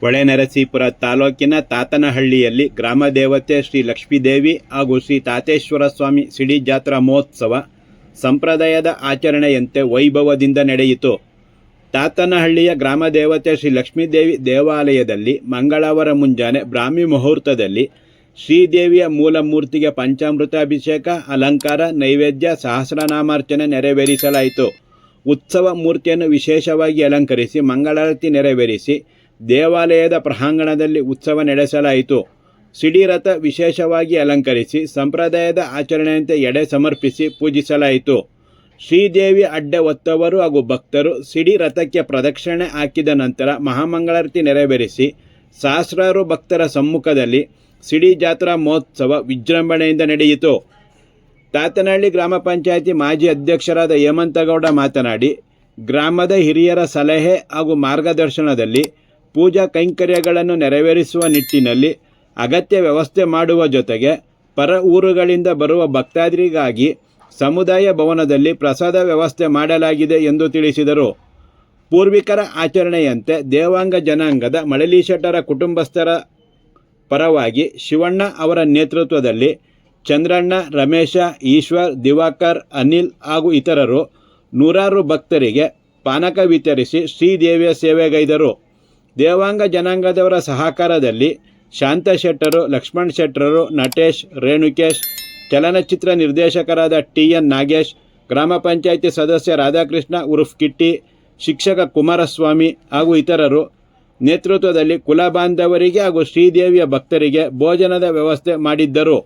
ಹೊಳೆನರಸೀಪುರ ತಾಲೂಕಿನ ತಾತನಹಳ್ಳಿಯಲ್ಲಿ ಗ್ರಾಮ ದೇವತೆ ಶ್ರೀ ಲಕ್ಷ್ಮೀದೇವಿ ಹಾಗೂ ಶ್ರೀ ತಾತೇಶ್ವರ ಸ್ವಾಮಿ ಸಿಡಿ ಜಾತ್ರಾ ಮಹೋತ್ಸವ ಸಂಪ್ರದಾಯದ ಆಚರಣೆಯಂತೆ ವೈಭವದಿಂದ ನಡೆಯಿತು. ತಾತನಹಳ್ಳಿಯ ಗ್ರಾಮ ದೇವತೆ ಶ್ರೀ ಲಕ್ಷ್ಮೀದೇವಿ ದೇವಾಲಯದಲ್ಲಿ ಮಂಗಳವಾರ ಮುಂಜಾನೆ ಬ್ರಾಹ್ಮಿ ಮುಹೂರ್ತದಲ್ಲಿ ಶ್ರೀದೇವಿಯ ಮೂಲ ಮೂರ್ತಿಗೆ ಪಂಚಾಮೃತಾಭಿಷೇಕ ಅಲಂಕಾರ, ನೈವೇದ್ಯ, ಸಹಸ್ರನಾಮಾರ್ಚನೆ ನೆರವೇರಿಸಲಾಯಿತು. ಉತ್ಸವ ಮೂರ್ತಿಯನ್ನು ವಿಶೇಷವಾಗಿ ಅಲಂಕರಿಸಿ, ಮಂಗಳಾರತಿ ನೆರವೇರಿಸಿ ದೇವಾಲಯದ ಪ್ರಾಂಗಣದಲ್ಲಿ ಉತ್ಸವ ನಡೆಸಲಾಯಿತು. ಸಿಡಿರಥ ವಿಶೇಷವಾಗಿ ಅಲಂಕರಿಸಿ, ಸಂಪ್ರದಾಯದ ಆಚರಣೆಯಂತೆ ಎಡೆ ಸಮರ್ಪಿಸಿ ಪೂಜಿಸಲಾಯಿತು. ಶ್ರೀದೇವಿ ಅಡ್ಡ ಒತ್ತವರು ಹಾಗೂ ಭಕ್ತರು ಸಿಡಿ ರಥಕ್ಕೆ ಪ್ರದಕ್ಷಿಣೆ ಹಾಕಿದ ನಂತರ ಮಹಾಮಂಗಳಾರತಿ ನೆರವೇರಿಸಿ, ಸಹಸ್ರಾರು ಭಕ್ತರ ಸಮ್ಮುಖದಲ್ಲಿ ಸಿಡಿ ಜಾತ್ರಾ ಮಹೋತ್ಸವ ವಿಜೃಂಭಣೆಯಿಂದ ನಡೆಯಿತು. ತಾತನಹಳ್ಳಿ ಗ್ರಾಮ ಪಂಚಾಯಿತಿ ಮಾಜಿ ಅಧ್ಯಕ್ಷರಾದ ಹೇಮಂತಗೌಡ ಮಾತನಾಡಿ, ಗ್ರಾಮದ ಹಿರಿಯರ ಸಲಹೆ ಹಾಗೂ ಮಾರ್ಗದರ್ಶನದಲ್ಲಿ ಪೂಜಾ ಕೈಂಕರ್ಯಗಳನ್ನು ನೆರವೇರಿಸುವ ನಿಟ್ಟಿನಲ್ಲಿ ಅಗತ್ಯ ವ್ಯವಸ್ಥೆ ಮಾಡುವ ಜೊತೆಗೆ ಪರ ಊರುಗಳಿಂದ ಬರುವ ಭಕ್ತಾದ್ರಿಗಾಗಿ ಸಮುದಾಯ ಭವನದಲ್ಲಿ ಪ್ರಸಾದ ವ್ಯವಸ್ಥೆ ಮಾಡಲಾಗಿದೆ ಎಂದು ತಿಳಿಸಿದರು. ಪೂರ್ವಿಕರ ಆಚರಣೆಯಂತೆ ದೇವಾಂಗ ಜನಾಂಗದ ಮಳಲೀಶೆಟ್ಟರ ಕುಟುಂಬಸ್ಥರ ಪರವಾಗಿ ಶಿವಣ್ಣ ಅವರ ನೇತೃತ್ವದಲ್ಲಿ ಚಂದ್ರಣ್ಣ, ರಮೇಶ, ಈಶ್ವರ್, ದಿವಾಕರ್, ಅನಿಲ್ ಹಾಗೂ ಇತರರು ನೂರಾರು ಭಕ್ತರಿಗೆ ಪಾನಕ ವಿತರಿಸಿ ಶ್ರೀದೇವಿಯ ಸೇವೆಗೈದರು. ದೇವಾಂಗ ಜನಾಂಗದವರ ಸಹಕಾರದಲ್ಲಿ ಶಾಂತ ಶೆಟ್ಟರು, ಲಕ್ಷ್ಮಣ್ ಶೆಟ್ಟರು, ನಟೇಶ್, ರೇಣುಕೇಶ್, ಚಲನಚಿತ್ರ ನಿರ್ದೇಶಕರಾದ ಟಿ ಎನ್ ನಾಗೇಶ್, ಗ್ರಾಮ ಪಂಚಾಯಿತಿ ಸದಸ್ಯ ರಾಧಾಕೃಷ್ಣ, ಉರುಫ್ ಕಿಟ್ಟಿ, ಶಿಕ್ಷಕ ಕುಮಾರಸ್ವಾಮಿ ಹಾಗೂ ಇತರರು ನೇತೃತ್ವದಲ್ಲಿ ಕುಲ ಬಾಂಧವರಿಗೆ ಹಾಗೂ ಶ್ರೀದೇವಿಯ ಭಕ್ತರಿಗೆ ಭೋಜನದ ವ್ಯವಸ್ಥೆ ಮಾಡಿದ್ದರು.